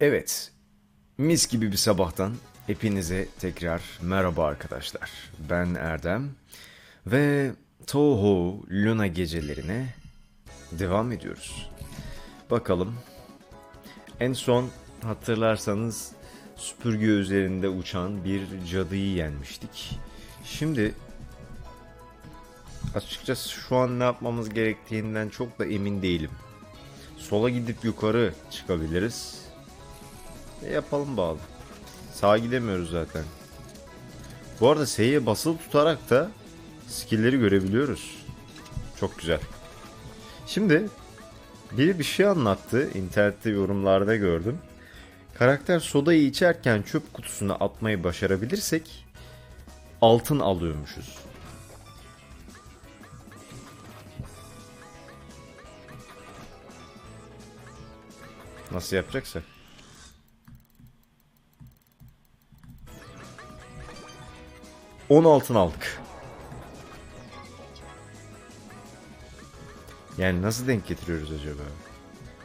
Evet, mis gibi bir sabahtan hepinize tekrar merhaba arkadaşlar. Ben Erdem ve Toho Luna gecelerine devam ediyoruz. Bakalım. En son hatırlarsanız süpürge üzerinde uçan bir cadıyı yenmiştik. Şimdi açıkçası şu an ne yapmamız gerektiğinden çok da emin değilim. Sola gidip yukarı çıkabiliriz. E yapalım bağlı. Sağa gidemiyoruz zaten. Bu arada S'ye basılı tutarak da skill'leri görebiliyoruz. Çok güzel. Şimdi biri bir şey anlattı. İnternette yorumlarda gördüm. Karakter sodayı içerken çöp kutusuna atmayı başarabilirsek altın alıyormuşuz. Nasıl yapacaksak? 10 altın aldık. Yani nasıl denk getiriyoruz acaba?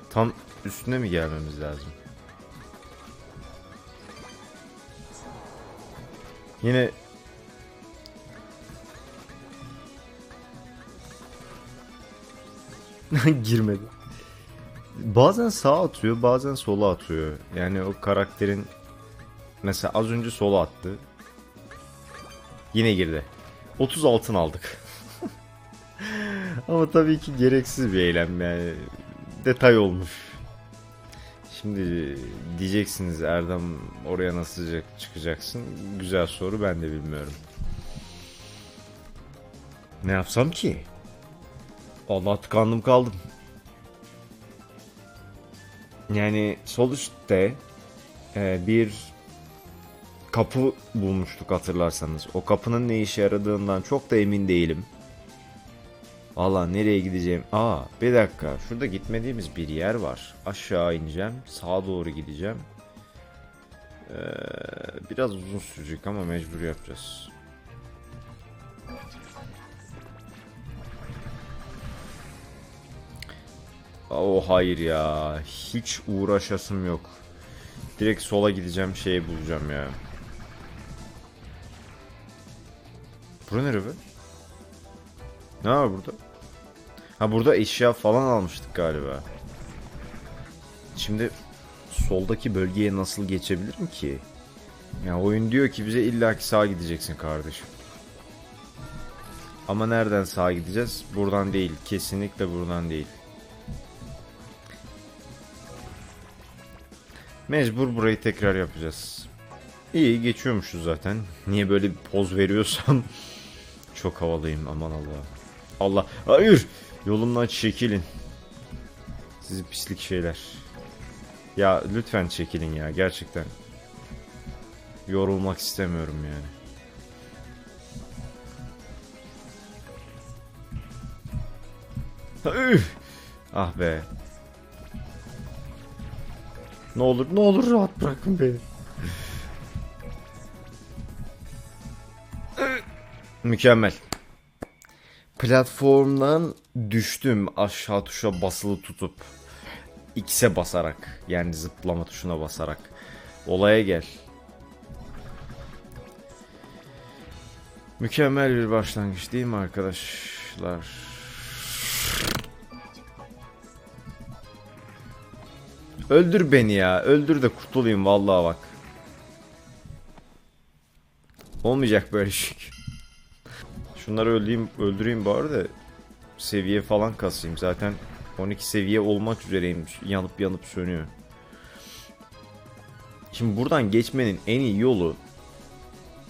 Tam üstüne mi gelmemiz lazım? Yine girmedi. Bazen sağa atıyor, bazen sola atıyor. Yani o karakterin mesela az önce sola attı. Yine girdi. 30 altın aldık. Ama tabii ki gereksiz bir eylem yani. Detay olmuş. Şimdi diyeceksiniz Erdem oraya nasıl çıkacaksın? Güzel soru ben de bilmiyorum. Ne yapsam ki? Allah tıkandım kaldım. Yani sol üstte bir kapı bulmuştuk hatırlarsanız. O kapının ne işe yaradığından çok da emin değilim. Valla nereye gideceğim? Aa bir dakika şurada gitmediğimiz bir yer var. Aşağı ineceğim. Sağa doğru gideceğim. Ee, biraz uzun sürecek ama mecbur yapacağız. Oh hayır ya. Hiç uğraşasım yok. Direkt sola gideceğim şeyi bulacağım ya. Bura nere be? Ne var burada? Ha burada eşya falan almıştık galiba. Şimdi soldaki bölgeye nasıl geçebilirim ki? Ya oyun diyor ki bize illaki sağa gideceksin kardeşim. Ama nereden sağa gideceğiz? Buradan değil. Kesinlikle buradan değil. Mecbur burayı tekrar yapacağız. İyi geçiyormuşuz zaten. Niye böyle bir poz veriyorsam çok havalıyım aman Allah. Allah hayır yolumdan çekilin. Sizi pislik şeyler. Ya lütfen çekilin ya gerçekten. Yorulmak istemiyorum yani. Üf! Ah be. Ne olur ne olur rahat bırakın beni. Mükemmel. Platformdan düştüm aşağı tuşa basılı tutup X'e basarak yani zıplama tuşuna basarak. Olaya gel. Mükemmel bir başlangıç değil mi arkadaşlar? Öldür beni ya. Öldür de kurtulayım vallahi bak. Olmayacak böyle şey. Şunları öldüreyim, öldüreyim bari de seviye falan kasayım. Zaten 12 seviye olmak üzereyim. Yanıp yanıp sönüyor. Şimdi buradan geçmenin en iyi yolu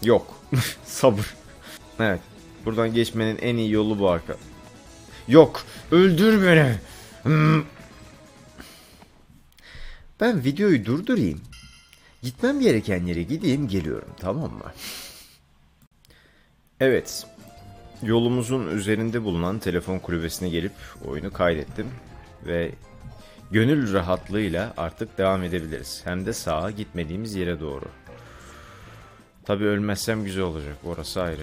yok. Sabır. Evet. Buradan geçmenin en iyi yolu bu arka. Yok. Öldür beni. Hmm. Ben videoyu durdurayım. Gitmem gereken yere gideyim geliyorum tamam mı? Evet. Yolumuzun üzerinde bulunan telefon kulübesine gelip oyunu kaydettim. Ve gönül rahatlığıyla artık devam edebiliriz. Hem de sağa gitmediğimiz yere doğru. Tabi ölmezsem güzel olacak orası ayrı.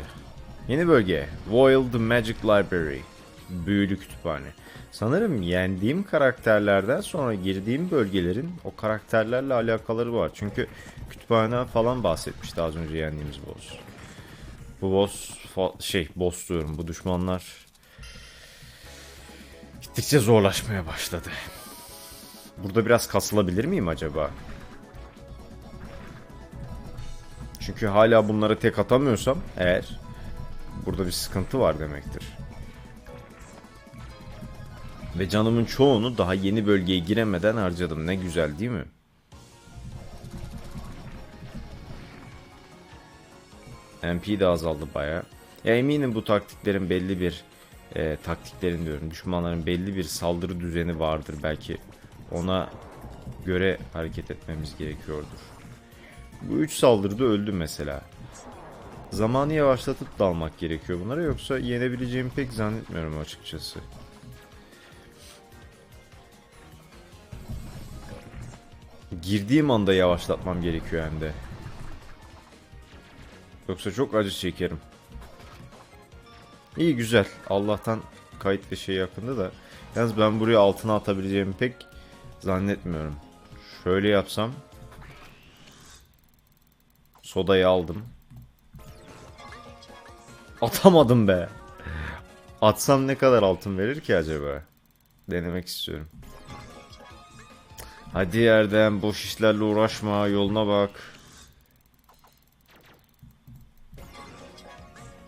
Yeni bölge Wild Magic Library. Büyülü kütüphane. Sanırım yendiğim karakterlerden sonra girdiğim bölgelerin o karakterlerle alakaları var. Çünkü kütüphaneden falan bahsetmişti az önce yendiğimiz boss. Bu boss şey boss diyorum bu düşmanlar gittikçe zorlaşmaya başladı. Burada biraz kasılabilir miyim acaba? Çünkü hala bunları tek atamıyorsam eğer burada bir sıkıntı var demektir. Ve canımın çoğunu daha yeni bölgeye giremeden harcadım. Ne güzel değil mi? MP de azaldı baya. Ya eminim bu taktiklerin belli bir e, taktiklerin diyorum. Düşmanların belli bir saldırı düzeni vardır belki. Ona göre hareket etmemiz gerekiyordur. Bu üç saldırıda öldü mesela. Zamanı yavaşlatıp dalmak gerekiyor bunlara yoksa yenebileceğimi pek zannetmiyorum açıkçası. Girdiğim anda yavaşlatmam gerekiyor hem de. Yoksa çok acı çekerim. İyi güzel. Allah'tan kayıt ve şey yakında da. Yalnız ben buraya altına atabileceğimi pek zannetmiyorum. Şöyle yapsam. Sodayı aldım. Atamadım be. Atsam ne kadar altın verir ki acaba? Denemek istiyorum. Hadi yerden boş işlerle uğraşma yoluna bak.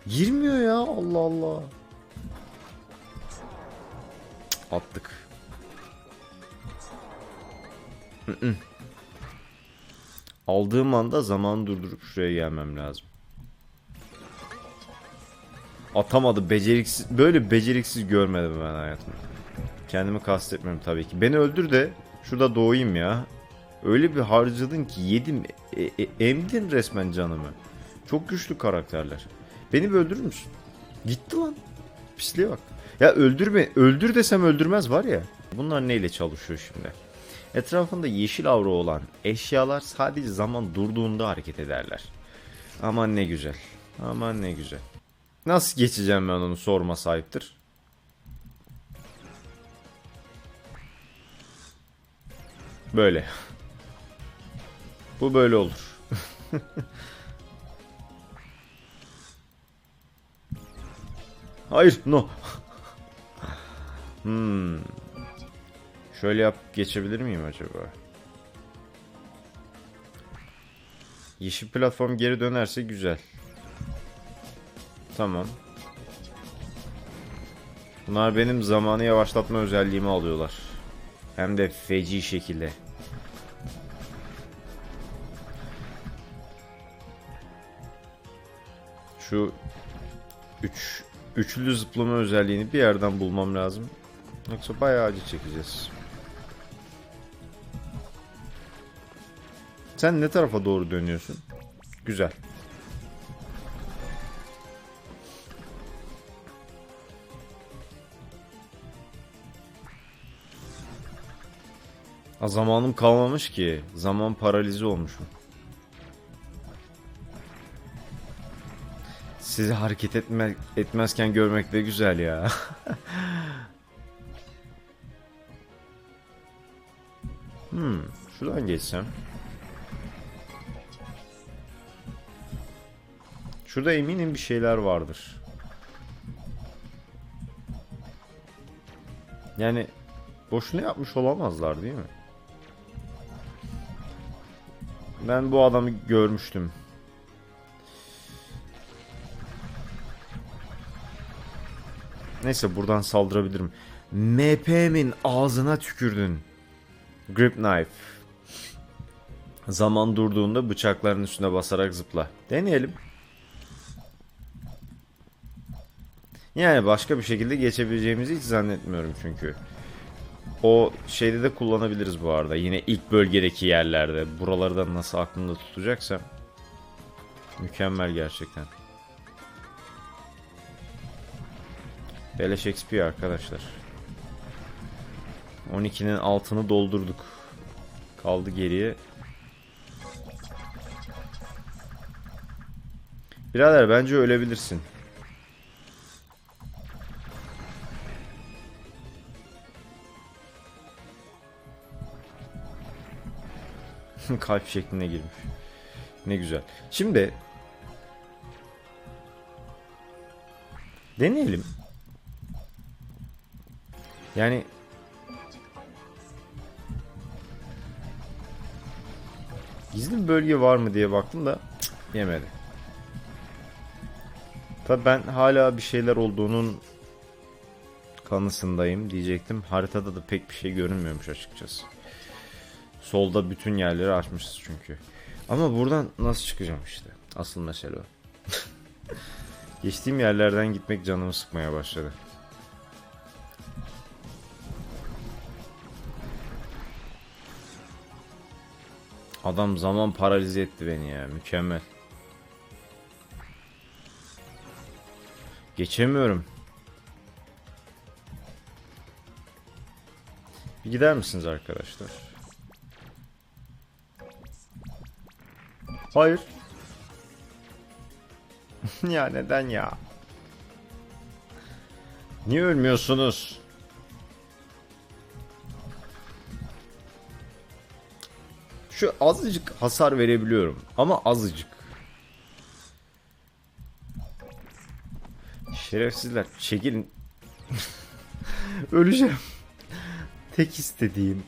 Girmiyor ya Allah Allah. Attık. Aldığım anda zaman durdurup şuraya gelmem lazım. Atamadı beceriksiz. Böyle beceriksiz görmedim ben hayatımda. Kendimi kastetmiyorum tabii ki. Beni öldür de şurada doğayım ya. Öyle bir harcadın ki yedim e- e- emdin resmen canımı. Çok güçlü karakterler. Beni bir öldürür müsün? Gitti lan. Pisliğe bak. Ya öldürme, öldür desem öldürmez var ya. Bunlar neyle çalışıyor şimdi? Etrafında yeşil avro olan eşyalar sadece zaman durduğunda hareket ederler. Aman ne güzel. Aman ne güzel. Nasıl geçeceğim ben onu sorma sahiptir. Böyle. Bu böyle olur. Hayır, no. Hmm. Şöyle yap geçebilir miyim acaba? Yeşil platform geri dönerse güzel. Tamam. Bunlar benim zamanı yavaşlatma özelliğimi alıyorlar. Hem de feci şekilde. Şu 3 üçlü zıplama özelliğini bir yerden bulmam lazım. Yoksa bayağı acı çekeceğiz. Sen ne tarafa doğru dönüyorsun? Güzel. Ha, zamanım kalmamış ki. Zaman paralize olmuşum. Sizi hareket etme, etmezken görmek de güzel ya. hmm, şuradan geçsem. Şurada eminim bir şeyler vardır. Yani boşuna yapmış olamazlar değil mi? Ben bu adamı görmüştüm. Neyse buradan saldırabilirim. MP'min ağzına tükürdün. Grip knife. Zaman durduğunda bıçakların üstüne basarak zıpla. Deneyelim. Yani başka bir şekilde geçebileceğimizi hiç zannetmiyorum çünkü. O şeyde de kullanabiliriz bu arada. Yine ilk bölgedeki yerlerde. Buraları da nasıl aklımda tutacaksam. Mükemmel gerçekten. Beleş XP arkadaşlar. 12'nin altını doldurduk. Kaldı geriye. Birader bence ölebilirsin. Kalp şekline girmiş. Ne güzel. Şimdi deneyelim. Yani gizli bir bölge var mı diye baktım da cık, yemedi. Tabi ben hala bir şeyler olduğunun kanısındayım diyecektim. Haritada da pek bir şey görünmüyormuş açıkçası. Solda bütün yerleri açmışız çünkü. Ama buradan nasıl çıkacağım işte. Asıl mesele o. Geçtiğim yerlerden gitmek canımı sıkmaya başladı. Adam zaman paralize etti beni ya. Mükemmel. Geçemiyorum. Bir gider misiniz arkadaşlar? Hayır. ya neden ya? Niye ölmüyorsunuz? Şu azıcık hasar verebiliyorum ama azıcık. Şerefsizler çekilin. Öleceğim. Tek istediğim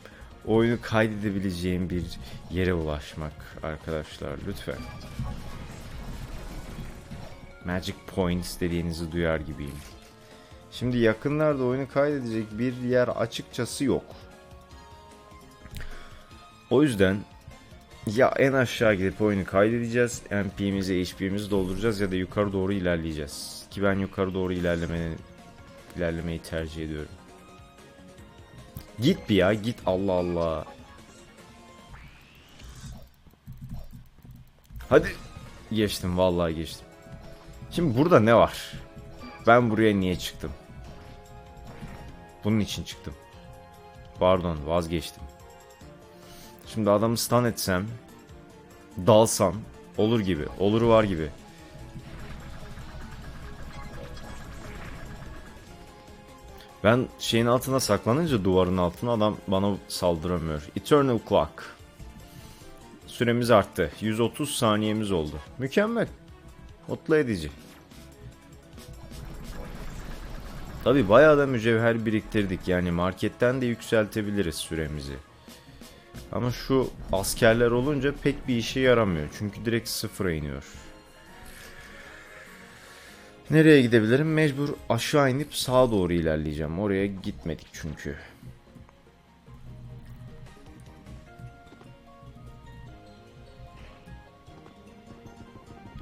oyunu kaydedebileceğim bir yere ulaşmak arkadaşlar lütfen. Magic Points dediğinizi duyar gibiyim. Şimdi yakınlarda oyunu kaydedecek bir yer açıkçası yok. O yüzden ya en aşağı gidip oyunu kaydedeceğiz, MP'mizi, HP'mizi dolduracağız ya da yukarı doğru ilerleyeceğiz. Ki ben yukarı doğru ilerlemeyi, ilerlemeyi tercih ediyorum. Git bir ya git Allah Allah. Hadi. Geçtim vallahi geçtim. Şimdi burada ne var? Ben buraya niye çıktım? Bunun için çıktım. Pardon vazgeçtim. Şimdi adamı stun etsem, dalsam olur gibi. Oluru var gibi. Ben şeyin altına saklanınca duvarın altına adam bana saldıramıyor. Eternal Clock. Süremiz arttı. 130 saniyemiz oldu. Mükemmel. Mutlu edici. Tabi bayağı da mücevher biriktirdik. Yani marketten de yükseltebiliriz süremizi. Ama şu askerler olunca pek bir işe yaramıyor. Çünkü direkt sıfıra iniyor. Nereye gidebilirim? Mecbur aşağı inip sağa doğru ilerleyeceğim. Oraya gitmedik çünkü.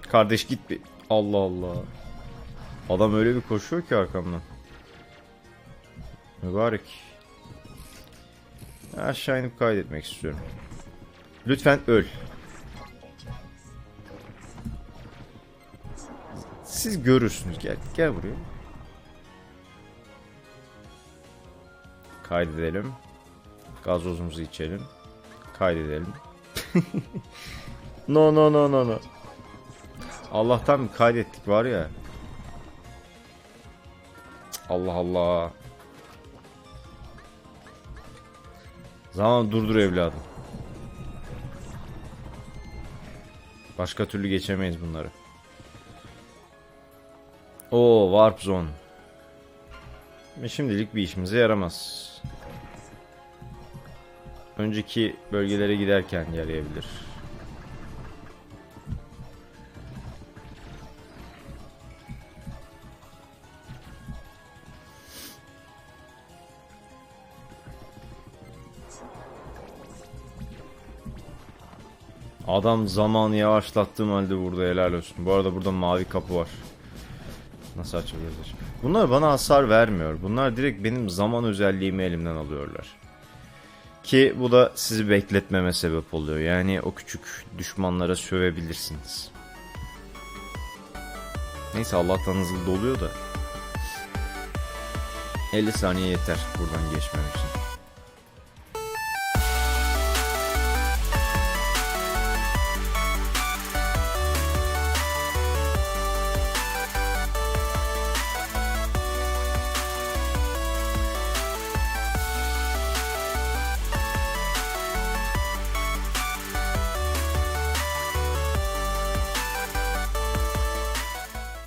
Kardeş git bir. Allah Allah. Adam öyle bir koşuyor ki arkamdan. Mübarek. Aşağı inip kaydetmek istiyorum. Lütfen öl. Siz görürsünüz. Gel, gel buraya. Kaydedelim. Gazozumuzu içelim. Kaydedelim. no no no no no. Allah'tan kaydettik var ya. Allah Allah. Zaman durdur evladım. Başka türlü geçemeyiz bunları. O Warp Zone. Şimdilik bir işimize yaramaz. Önceki bölgelere giderken yarayabilir. Adam zamanı yavaşlattığım halde burada helal olsun. Bu arada burada mavi kapı var. Nasıl açabiliriz? Bunlar bana hasar vermiyor. Bunlar direkt benim zaman özelliğimi elimden alıyorlar. Ki bu da sizi bekletmeme sebep oluyor. Yani o küçük düşmanlara sövebilirsiniz. Neyse Allah'tan hızlı doluyor da. 50 saniye yeter buradan geçmem için.